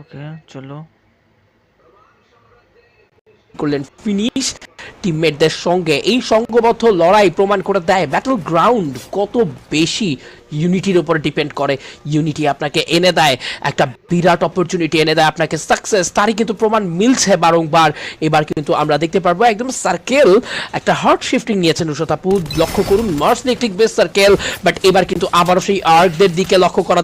ওকে চলো। করলেন ফিনিশ টিমমেটদের সঙ্গে। এই সংঘবদ্ধ লড়াই প্রমাণ করে দেয় ব্যাটল গ্রাউন্ড কত বেশি ইউনিটির উপরে ডিপেন্ড করে। ইউনিটি আপনাকে এনে দেয়, একটা বিরাট অপরচুনিটি এনে দেয় আপনাকে। সাকসেস তারই কিন্তু প্রমাণ মিলছে বারংবার। এবার কিন্তু আমরা দেখতে পারব একদম সার্কেল একটা হার্ট শিফটিং নিয়েছেন রুশতাপু লক্ষ্য করুন Mars electric base circle but এবার কিন্তু আবারও সেই আর্কদের দিকে লক্ষ্য করা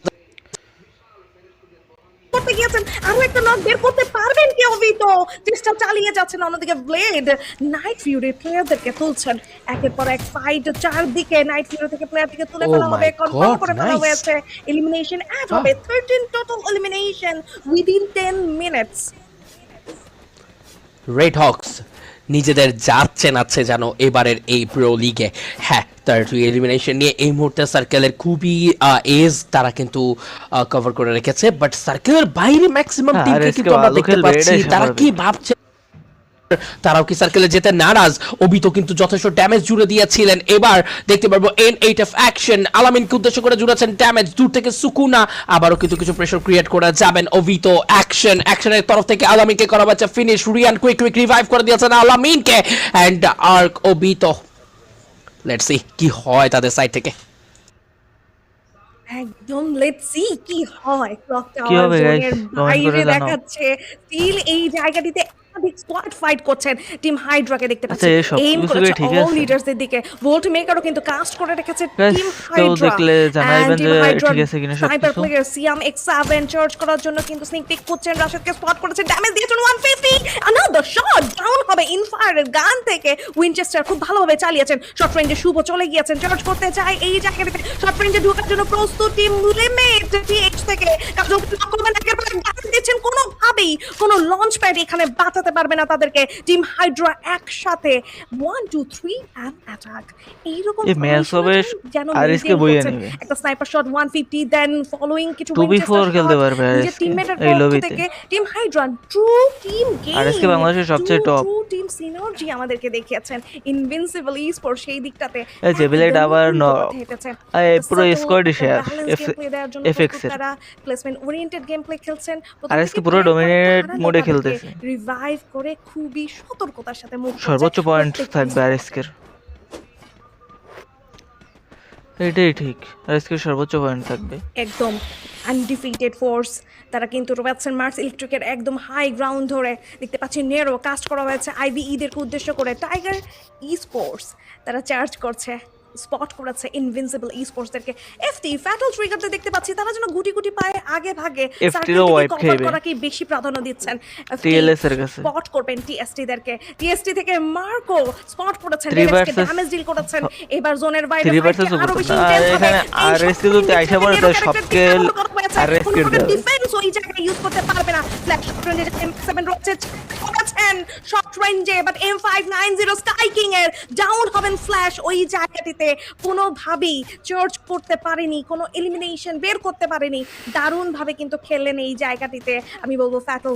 করতে গিয়েছেন আরও একটা নক বের করতে পারবেন কি অভিত চেষ্টা চালিয়ে যাচ্ছেন অন্যদিকে ব্লেড নাইট ফিউরি প্লেয়ারদেরকে তুলছেন। একের পর এক ফাইট চারদিকে নাইট ফিউরি থেকে প্লেয়ারটিকে তুলে Oh ফেলা হবে কনফার্ম করে ফেলা. হয়েছে। এলিমিনেশন অ্যাড হবে 13 total elimination within 10 minutes red hawks নিজেদের জাত চেনাচ্ছে যেন এবারের এই প্রো লিগে হ্যাঁ থার্টি এলিমিনেশন নিয়ে এই মুহূর্তে সার্কেলের খুবই এজ তারা কিন্তু কভার করে রেখেছে। বাট সার্কেলের বাইরে ম্যাক্সিমাম টিমকে কিন্তু আমরা দেখতে পাচ্ছি। তারা কি ভাবছে? তারাও কি সার্কেলে যেতে নারাজ? অবিত কিন্তু যথেষ্ট ড্যামেজ জুড়ে দিয়েছিলেন। এবার দেখতে পারব এন এইট অফ অ্যাকশন আলামিনকে উদ্দেশ্য করে জুড়েছেন ড্যামেজ দূর থেকে সুকুনা আবারও কিন্তু কিছু প্রেশার ক্রিয়েট করে যাবেন অভিত অ্যাকশন অ্যাকশনের তরফ থেকে আলামিনকে করা হচ্ছে finish Rian quick quick revive করে দিয়েছেন আলামিনকে। অ্যান্ড আর্ক অভিত লেটস সি কি হয় তাদের সাইড থেকে? একদম লেটস সি কি হয়। ক্লক টাওয়ার জোনের বাইরে দেখাচ্ছে। স্টিল এই জায়গাটিতে একাধিক স্কোয়াড ফাইট করছেন টিম হাইড্রাকে দেখতে আচ্ছা, পাচ্ছি। এইম করেছে অল আছে? দিকে। ভোল্ট মেকারও কিন্তু কাস্ট করে রেখেছে টিম হাইড্রা দেখলে জানাইবেন যে ঠিক আছে কিনা সব কিছু। প্লেয়ার সিয়াম এক্স7 চার্জ করার জন্য কিন্তু স্নিক পিক করছেন। রাশেদকে স্পট করেছে ড্যামেজ দিয়েছেন 150 আনাদার শট ডাউন হবে ইনফায়ারের গান থেকে। উইনচেস্টার খুব ভালোভাবে চালিয়েছেন। শর্ট রেঞ্জে শুভ চলে গিয়েছেন। চার্জ করতে যায় এই জায়গাটাতে। শর্ট রেঞ্জে ঢোকার জন্য প্রস্তুত টিম লিমিট টিএক্স থেকে। কাজল করবেন একেবারে ড্যামেজ দিচ্ছেন কোনোভাবেই। কোনো লঞ্চ প্যাড এখানে বাঁচাতে পারবে না তাদেরকে টিম হাইড্রা একসাথে one two three and attack এইরকম যেন। একটা স্নাইপার শট 150 দেন ফলোইং কিছু 2v4 Winchester খেলতে পারবে টিমমেটের পক্ষ থেকে টিম হাইড্রান ট্রু টিম গেম বাংলাদেশের সবচেয়ে top। ট্রু টিম সিনার্জি আমাদেরকে দেখিয়েছেন ইনভিনসিবল সেই দিকটাতে এই যে একদম আবার ন- পুরো জন্য FX প্রস্তুত এর। প্লেসমেন্ট ওরিয়েন্টেড গেম প্লে খেলছেন পুরো mode এ খেলতেছে। রিভাইভ করে খুবই সতর্কতার সাথে মুভ সর্বোচ্চ পয়েন্ট থাকবে আরিসকের এটাই ঠিক। আরিসকের সর্বোচ্চ পয়েন্ট থাকবে। একদম আনডিফিটেড ফোর্স তারা কিন্তু রোবাচ্ছেন মার্স ইলেকট্রিকের একদম হাই গ্রাউন্ড ধরে দেখতে পাচ্ছি নেরো কাস্ট করা হয়েছে আইবিইদেরকে উদ্দেশ্য করে। টাইগার ই স্পোর্টস তারা চার্জ করছে। স্পট করেছে ইনভিনসিবল ই স্পোর্টসদেরকে এফটি ফ্যাটল ট্রিগারদের দেখতে পাচ্ছি তারা যেন গুটি গুটি পায়ে আগে ভাগে FT রও wipe খেয়েবে। করাকে বেশি প্রাধান্য দিচ্ছেন। TLS এর কাছে। স্পট করবেন টিএসটি দেরকে। টিএসটি থেকে মার্কো স্পট করেছেন versus- ড্যামেজ ডিল করেছেন এবার জোনের বাইরে কে আরও বেশি আর intense হবে। এই RSC সব আইসা পড়ে character সবকে কে করা করে কোনোভাবে দেবে। ডিফেন্স ওই জায়গায় ইউজ করতে পারবে না। ফ্ল্যাশ রেঞ্জে সেভেন রয়েছে করেছেন। শর্ট রেঞ্জে but M five nine zero sky king এর ডাউন হবেন ফ্ল্যাশ ওই জায়গাটিতে। কোনোভাবেই চর্চ করতে পারেনি, কোনো এলিমিনেশন বের করতে পারেনি। দারুণভাবে কিন্তু খেললেন এই জায়গাটিতে, আমি বলব ফ্যাটল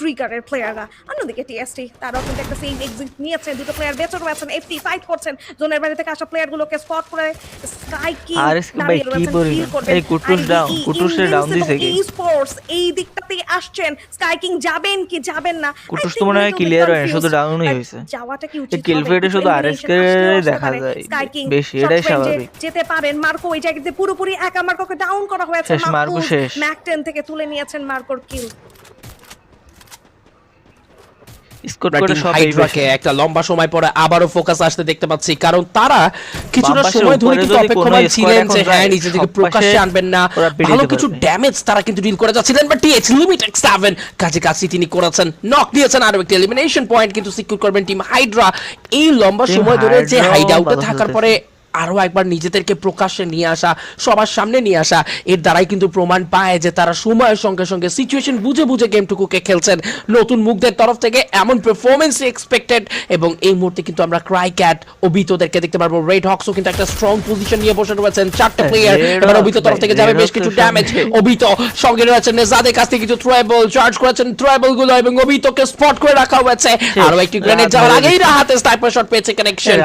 ট্রিগারের প্লেয়াররা অন্যদিকে টিএসটি তারাও কিন্তু একটা সেম এক্সিট নিয়েছে দুটো প্লেয়ার বেঁচে রয়েছেন এফটি ফাইট করছেন জোনের বাইরে থেকে আসা প্লেয়ারগুলোকে স্পট করে স্কাই কিং আর এসকে ভাই কি পরিমাণ? এই কুটুস down, কুটুসে down দিছে কি? স্পোর্টস এই দিকটাতে আসছেন স্কাই কিং যাবেন কি যাবেন না কুটুস তো মনে হয় clear হয় শুধু down ই হয়েছে। যাওয়াটা কি উচিত হবে? feed শুধু elimination RSK দেখা যায় বেশি, এটাই স্বাভাবিক। যেতে পারেন মার্কো ওই জায়গাতে পুরোপুরি একা মার্কোকে ডাউন করা হয়েছে মার্কো শেষ। ম্যাকটেন থেকে তুলে নিয়েছেন মার্কোর কিল স্কোর করে সব হাইড্রাকে একটা লম্বা সময় পরে আবারও ফোকাস আসতে দেখতে পাচ্ছি। কারণ তারা কিছুটা সময় ধরে কিন্তু অপেক্ষমান ছিলেন যে হ্যাঁ নিজে থেকে প্রকাশ্যে আনবেন না। ভালো কিছু ড্যামেজ তারা কিন্তু ডিল করে যাচ্ছিলেন বাট টিএইচ লিমিট সেভেন কাছে কাছে তিনি করেছেন নক দিয়েছেন আরও একটি এলিমিনেশন পয়েন্ট কিন্তু সিকিউর করবেন টিম হাইড্রা এই লম্বা সময় ধরে যে হাইড আউটে থাকার পরে আরও একবার নিজেদেরকে প্রকাশ্যে নিয়ে আসা সবার সামনে নিয়ে আসা এর দ্বারাই কিন্তু প্রমাণ পায় যে তারা সময়ের সঙ্গে সঙ্গে সিচুয়েশন বুঝে বুঝে গেমটুকুকে খেলছেন। নতুন মুখদের তরফ থেকে এমন পারফরমেন্স এক্সপেক্টেড এবং এই মুহূর্তে কিন্তু আমরা ক্রাই ক্যাট অবিতদেরকে দেখতে পারব। রেড হক্সও কিন্তু একটা স্ট্রং পজিশন নিয়ে বসে রয়েছেন। চারটে হ্যাঁ, প্লেয়ার এবার অবিত তরফ থেকে যাবে বেশ কিছু ড্যামেজ অবিত সঙ্গে রয়েছেন নেজাদের কাছ থেকে কিছু ট্রাইবল চার্জ করেছেন। ট্রাইবলগুলো এবং অবিতকে স্পট করে রাখা হয়েছে। আরও একটি গ্রেনেড যাওয়ার আগেই রাহাতে স্নাইপার শট পেয়েছে কানেকশন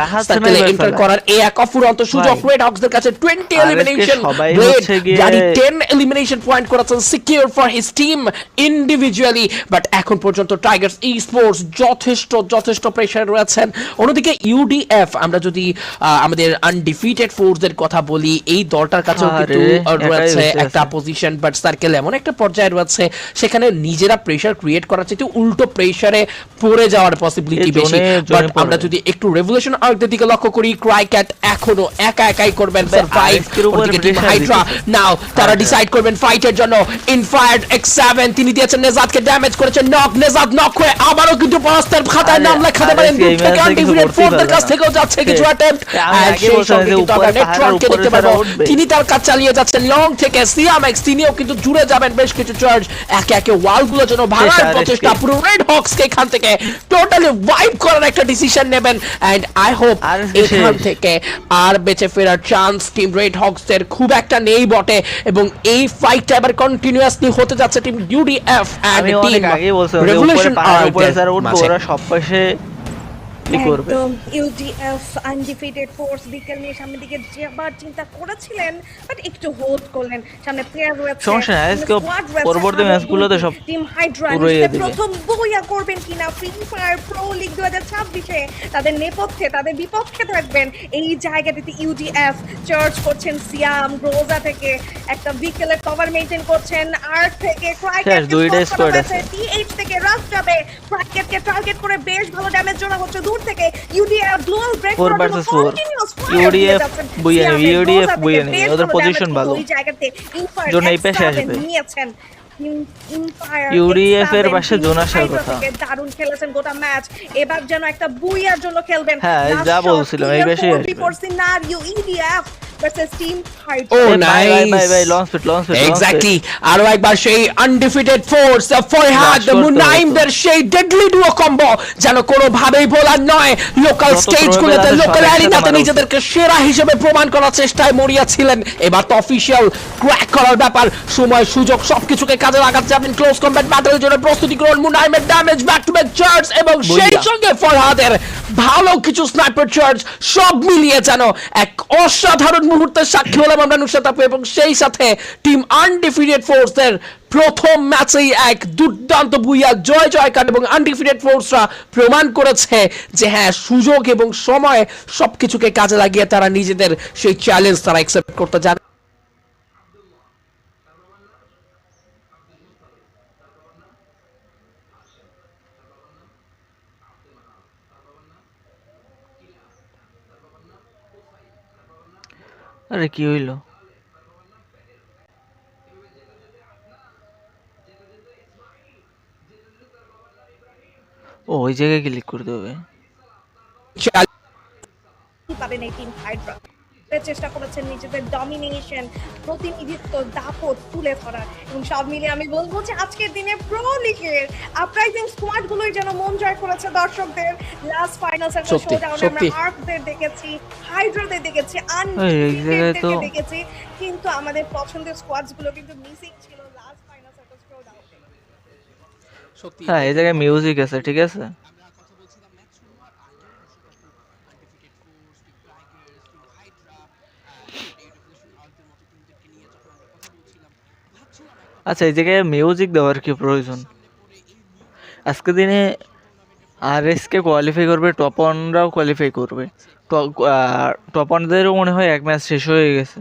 ফেলা। করার এই এক ফুরন্ত সুযোগ। রেড হক্সদের কাছে 20 এলিমিনেশন ব্লেড জানি 10 এলিমিনেশন পয়েন্ট করেছেন secure for his team individually but এখন পর্যন্ত টাইগার্স ই স্পোর্টস যথেষ্ট যথেষ্ট প্রেসার রয়েছেন। অন্যদিকে ইউডিএফ আমরা যদি আমাদের আনডিফিটেড ফোর্সের কথা বলি এই দলটার কাছেও কিন্তু রয়েছে একটা পজিশন বাট সার্কেল এমন একটা পর্যায়ে রয়েছে সেখানে নিজেরা প্রেসার ক্রিয়েট করার চাইতে উল্টো প্রেসারে পড়ে যাওয়ার পসিবিলিটি বেশি। বাট আমরা যদি একটু রেভলিউশন আর্কের দিকে লক্ষ্য করি ক্রাইক্যাট এখনও একা একাই করবেন সার্ভাইভ হাইড্রা নাও তারা ডিসাইড করবেন ফাইটের জন্য। ইনফায়ার্ড এক্স সেভেন তিনি দিয়েছেন নেজাদকে ড্যামেজ করেছেন। নক নেজাদ নক হয়ে আবারও কিন্তু পরাস্তের খাতায় নাম লেখাতে পারেন। দূর থেকে ম্যাচে কিছু থেকেও যাচ্ছে কিছু। আর সেই সঙ্গে কিন্তু আমরা দেখতে উঠবে। তিনি তার কাজ চালিয়ে যাচ্ছেন। লং থেকে সিয়ামেক্স তিনিও কিন্তু জুড়ে যাবেন বেশ কিছু চার্জ একে একে ওয়ালগুলো যেন ভাঙার প্রচেষ্টা। পুরো রেড হক্সকে এখান থেকে টোটালি ওয়াইপ করার একটা ডিসিশন নেবেন। এন্ড আই হোপ এখান থেকে আর বেঁচে ফেরার চান্স টিম রেড হকসদের খুব একটা নেই বটে এবং এই ফাইটটা এবার কন্টিনিউয়াসলি হতে যাচ্ছে টিম ইউডিএফ এন্ড আমি টিম রেভলিউশন আর উপরে স্যার ওরা সব পাশে কি করবে? ইউডিএফ আনডিফিটেড ফোর্স বিকেল নিয়ে সামনের দিকে যাবার চিন্তা করেছিলেন বাট একটু হোল্ড করলেন। সামনে প্লেয়ার রয়েছে সমস্যা নাই, আজকে পরবর্তী ম্যাচগুলোতে সব টিম হাইড্রা পুরোই নিশ্চয়ই দিবে। প্রথম বইয়া করবেন কিনা? ফ্রি ফায়ার প্রো লিগ দু হাজার তাদের নেপথ্যে তাদের বিপক্ষে থাকবেন। এই জায়গাটিতে ইউডিএফ চার্জ করছেন সিয়াম রোজা থেকে। একটা বিকেলের কভার মেনটেন করছেন আর থেকে। আছে। টিএইচ রাশ যাবে। ক্রাকেটকে টার্গেট করে বেশ ভালো ড্যামেজ জোড়া হচ্ছে। দূর থেকে UDF gloo wall break Four versus four. UDF বুইয়ে নেবে, UDF বুইয়ে নেবে, ওদের position ভালো। জোন এই পাশে আসবে। নিয়েছেন UDF এর পাশে জোন আসার কথা। দারুণ খেলেছেন গোটা ম্যাচ এবার যেন একটা বুইয়ার জন্য খেলবেন হ্যাঁ, যা বলছিলাম, এই clear বেশি 4 আসবে। before scenario, EDF versus Team Hydra. Oh, ভাই, ভাই, ভাই, nice. ভাই, launch pad, launch pad, launch pad। Exactly আরও একবার সেই আনডিফিটেড ফোর্স ফরহাদ মুনাইমদের সেই ডেডলি ডুও কম্বো যেন কোনো ভাবেই বলার নয় লোকাল যত স্টেজ throw গুলোতে বেলাতে লোকাল অ্যারিনাতে নিজেদেরকে সেরা হিসেবে প্রমাণ করার চেষ্টায় মরিয়া ছিলেন এবার তো অফিসিয়াল ক্র্যাক করার ব্যাপার সময় সুযোগ সবকিছুকে কাজে লাগাতে যাবেন ক্লোজ কম্ব্যাট ব্যাটলের জন্য প্রস্তুতি গ্রহণ মুনাইমের damage back to back charge এবং সেই সঙ্গে ফরহাদের ভালো কিছু স্নাইপার চার্জ সব মিলিয়ে যেন এক অসাধারণ মুহূর্তের সাক্ষী হলাম আমরা নুসরাত আপু এবং সেই সাথে টিম আনডিফিটেড ফোর্সের প্রথম ম্যাচেই এক দুর্দান্ত বুইয়া জয় জয় কাট এবং আনডিফিটেড ফোর্সরা প্রমাণ করেছে যে হ্যাঁ সুযোগ এবং সময় সবকিছুকে কাজে লাগিয়ে তারা নিজেদের সেই চ্যালেঞ্জ তারা অ্যাকসেপ্ট করতে জানে। আরে কি হইল? ও ওই জায়গায় ক্লিক করতে হবে পারেন এই টিম হাইড্রা চেষ্টা করেছেন নিজেদের ডমিনেশন প্রতিনিধিত্ব দাপট তুলে ধরার। এবং সব মিলিয়ে আমি বলব যে আজকের দিনে প্রো লিগের আপরাইজিং স্কোয়াড গুলোই যেন মন জয় করেছে দর্শকদের। লাস্ট ফাইনাল সার্কেল সত্যি, শোডাউনে আমরা। আর্কদের দেখেছি হাইড্রাদের দেখেছি এই, এই জায়গায় তো- আনডিফিটেডদেরকে দেখেছি। কিন্তু আমাদের পছন্দের স্কোয়াডসগুলো কিন্তু মিসিং ছিল লাস্ট ফাইনাল সার্কেল শোডাউনে সত্যি হ্যাঁ এই জায়গায় মিউজিক আছে ঠিক আছে? আচ্ছা এই জায়গায় মিউজিক দেওয়ার কি প্রয়োজন? আজকে দিনে আর এসকে কোয়ালিফাই করবে টপ ওয়ানরাও কোয়ালিফাই করবে। টপ ওয়ানদেরও মনে হয় এক ম্যাচ শেষ হয়ে গেছে।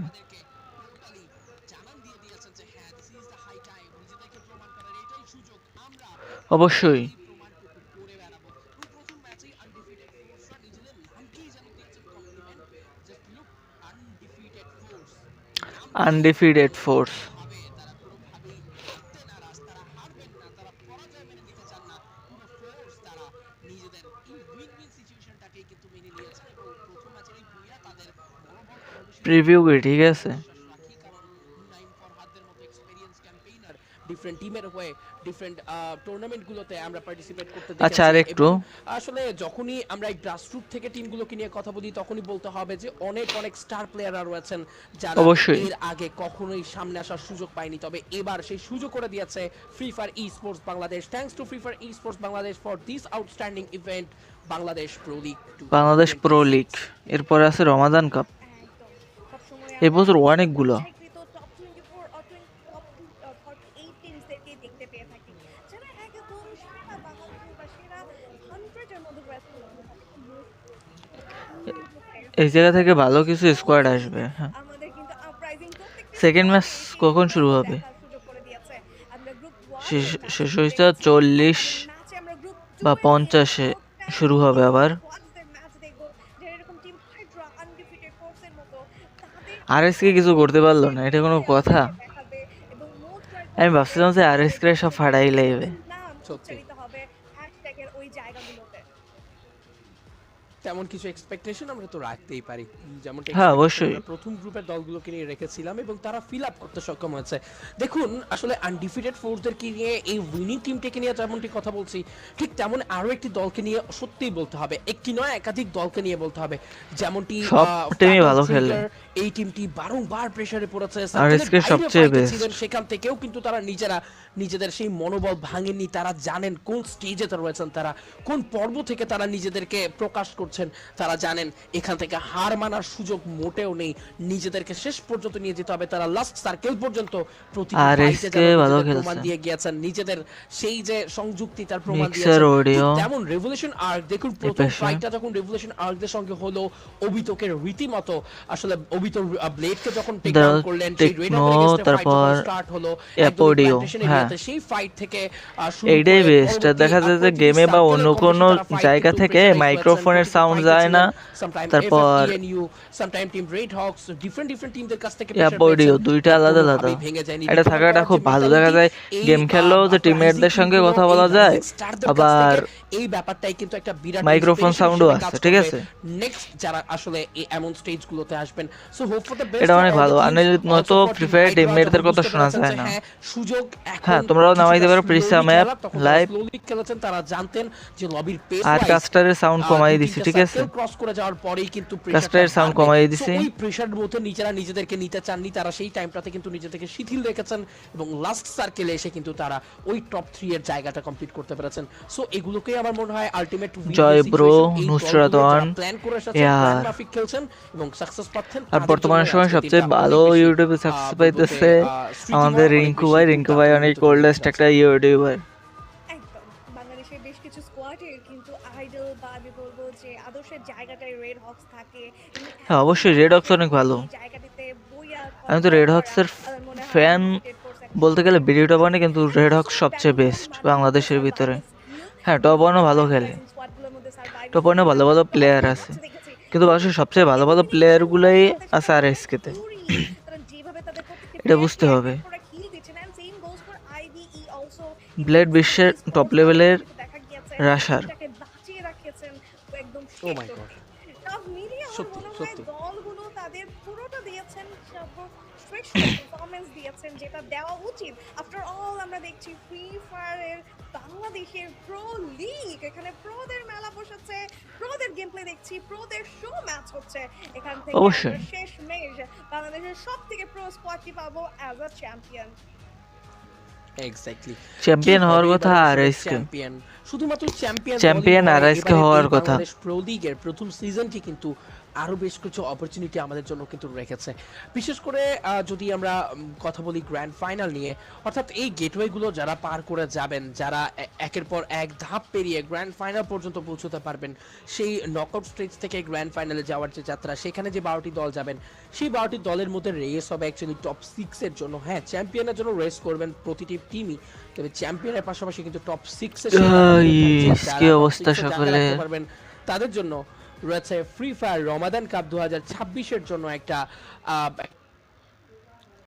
অবশ্যই। আনডিফিটেড ফোর্স প্রিভিউ কি ঠিক আছে? ডিফারেন্ট টিমের হয়ে ডিফারেন্ট টুর্নামেন্টগুলোতে আমরা পার্টিসিপেট করতে আচ্ছা, আর একটু। আসলে যখনই আমরা এই গ্রাসরুট থেকে টিমগুলোকে নিয়ে কথা বলি তখনই বলতে হবে যে অনেক অনেক স্টার প্লেয়াররা রয়েছেন যারা। এর আগে কখনোই সামনে আসার সুযোগ পায়নি। তবে এবার সেই সুযোগ করে দিয়েছে Free Fire e sports Bangladesh thanks to Free Fire e sports Bangladesh for this outstanding event Bangladesh pro league Bangladesh pro league এরপরে আছে রমাদান কাপ সবসময় এই বছর অনেকগুলো ইচ্ছাকৃত top 24 or 20 top uh, 48 টিমসদেরকেই দেখতে পেয়ে থাকি যারা একদম সেরা বাহাদুর বা সেরা 100 এর মধ্যে wrestle করতে থাকে। এই জায়গা থেকে ভালো কিছু স্কোয়াড আসবে হ্যাঁ। সেকেন্ড ম্যাচ কখন শুরু হবে? শেষ হয়েছে চল্লিশ বা পঞ্চাশে শুরু হবে আবার। আর এস কে কিছু করতে পারল না এটা কোনো কথা। আমি ভাবছিলাম যে আর এস কে সব ফাড়াই লাইবে তেমন কিছু এক্সপেকটেশন আমরা তো রাখতেই পারি। যেমন হ্যাঁ, অবশ্যই। প্রথম গ্রুপের দলগুলোকে নিয়ে রেখেছিলাম এবং তারা ফিল আপ করতে সক্ষম হয়েছে। দেখুন আসলে আনডিফিটেড ফোর্সদেরকে নিয়ে এই উইনিং টিমটাকে নিয়ে যেমনটি কথা বলছি ঠিক তেমন আরও একটি দলকে নিয়ে সত্যিই বলতে হবে। একটি নয় একাধিক দলকে নিয়ে বলতে হবে। যেমনটি টিমই ভালো খেলে। এই টিমটি বারংবার প্রেসারে পড়েছে। সবচেয়ে এ সেখান থেকেও কিন্তু তারা নিজেরা নিজেদের সেই মনোবল ভাঙেনি তারা জানেন কোন স্টেজে তারা রয়েছেন তারা কোন পর্ব থেকে তারা নিজেদেরকে প্রকাশ করছেন তারা জানেন এখান থেকে হার মানার সুযোগ মোটেও নেই। নিজেদেরকে শেষ পর্যন্ত নিয়ে যেতে হবে তারা লাস্ট সার্কেল পর্যন্ত প্রমাণ দিয়ে গিয়েছেন। নিজেদের সেই যে সংযুক্তি তার প্রমাণ দিয়েছেন। তেমন রেভলিউশন আর্ক দেখুন প্রথম ফাইটটা যখন রেভলিউশন আর্কদের সঙ্গে হলো অবিতকের রীতিমতো আসলে অবিত ব্লেডকে যখন টেক ডাউন করলেন সেই থেকে তারপর স্টার্ট হলো Apodio, হ্যাঁ। সেই ফাইট থেকে এইটাই বেস্ট দেখা যায় যে গেমে বা অন্য কোনো জায়গা থেকে মাইক্রোফোনের সাউন্ড প্রতিটি যায় না তারপর বডিও দুইটা আলাদা আলাদা। এটা থাকাটা খুব ভালো দেখা যায় গেম খেললেও যে টিমমেটদের সঙ্গে কথা বলা যায় আবার এই ব্যাপারটাই কিন্তু একটা বিরাট Microphone inspiration sound ও হিসেবে আছে, ঠিক আছে? নেক্সট যারা আসলে এই এমন স্টেজ গুলোতে আসবেন so hope for the best এটা অনেক ভালো। আর নয়তো Free Fire teammate-দের কথা শোনা যায় না। সুযোগ এখন হ্যাঁ, তোমরাও নামাইতে পারো তখন live। slowly খেলেছেন তারা জানতেন যে লবির পেস আর কাস্টারের সাউন্ড কমাই দিছি ঠিক আছে। ক্রস করে যাওয়ার পরেই কিন্তু কমাই দিছি। ওই প্রেসারের মধ্যে নিজেরা নিজেদেরকে নিতে চাননি তারা সেই টাইমটাতে কিন্তু নিজেদেরকে শিথিল রেখেছেন এবং লাস্ট সার্কেলে এসে কিন্তু তারা ওই টপ থ্রি এর জায়গাটা কমপ্লিট করতে পেরেছেন। সো এগুলোকেই আমার মনে হয় আলটিমেট জয় নুসরাত ওয়ান, প্ল্যান করে এসেছেন. খেলছেন এবং সাকসেস পাচ্ছেন আর বর্তমানে সময় সবচেয়ে ভালো ইউটিউবে সাকসেস পাইতেছে আমাদের রিঙ্কু ভাই। রিঙ্কু ভাই অনেক ওল্ডেস্ট একটা ইউটিউবার একদম কিছু স্কোয়াডের কিন্তু আইডল বা আমি বলব যে আদর্শের জায়গাটায় রেড হক্স থাকে। হ্যাঁ, অবশ্যই Red Hawks অনেক ভালো। আমি তো United Force একটা বলতে গেলে ভিডিওটা বানে কিন্তু রেড হক্স সবচেয়ে বেস্ট বাংলাদেশের ভিতরে। হ্যাঁ টপ ওয়ানও ভালো খেলে। টপ ওয়ানে ভালো ভালো প্লেয়ার আছে। কিন্তু বাংলাদেশের সবচেয়ে ভালো ভালো প্লেয়ারগুলোই আছে আর এসকেতে এটা বুঝতে হবে। ব্লেড বিশ্বের টপ লেভেলের রাশার। Oh my God. সত্যি, সত্যি সত্যি। দলগুলো তাদের পুরোটা দিয়েছেন সর্বশ্রেষ্ঠ পারফরমেন্স দিয়েছেন যেটা দেওয়া উচিত আফটার অল আমরা দেখছি ফ্রি ফায়ারের বাংলাদেশের প্রো লিগ এখানে প্রোদের মেলা বসেছে প্রোদের গেম প্লে দেখছি প্রোদের শো ম্যাচ হচ্ছে এখান থেকে অবশ্যই। শেষ মেশ বাংলাদেশের সব থেকে প্রো স্কোয়াডটি পাবো as a champion exactly champion হওয়ার কথা আর চ্যাম্পিয়ন শুধুমাত্র চ্যাম্পিয়ন Champion RSK হওয়ার কথা। প্রো লিগের প্রথম সিজনটি কিন্তু আরও বেশ কিছু অপরচুনিটি আমাদের জন্য কিন্তু রেখেছে বিশেষ করে যদি আমরা কথা বলি গ্র্যান্ড ফাইনাল নিয়ে অর্থাৎ এই গেটওয়ে গুলো যারা পার করে যাবেন যারা একের পর এক ধাপ পেরিয়ে গ্র্যান্ড ফাইনাল পর্যন্ত পৌঁছতে পারবেন সেই নকআউট স্টেজ থেকে গ্র্যান্ড ফাইনালে যাওয়ার যে যাত্রা সেখানে যে বারোটি দল যাবেন সেই বারোটি দলের মধ্যে রেস হবে অ্যাকচুয়ালি টপ সিক্স এর জন্য হ্যাঁ চ্যাম্পিয়নের জন্য রেস করবেন প্রতিটি টিমই তবে চ্যাম্পিয়নের পাশাপাশি কিন্তু টপ সিক্স এর আহ, কি অবস্থা সকলের। পারবেন তাদের জন্য রয়েছে ফ্রি ফায়ার রমাদান কাপ দু হাজার জন্য একটা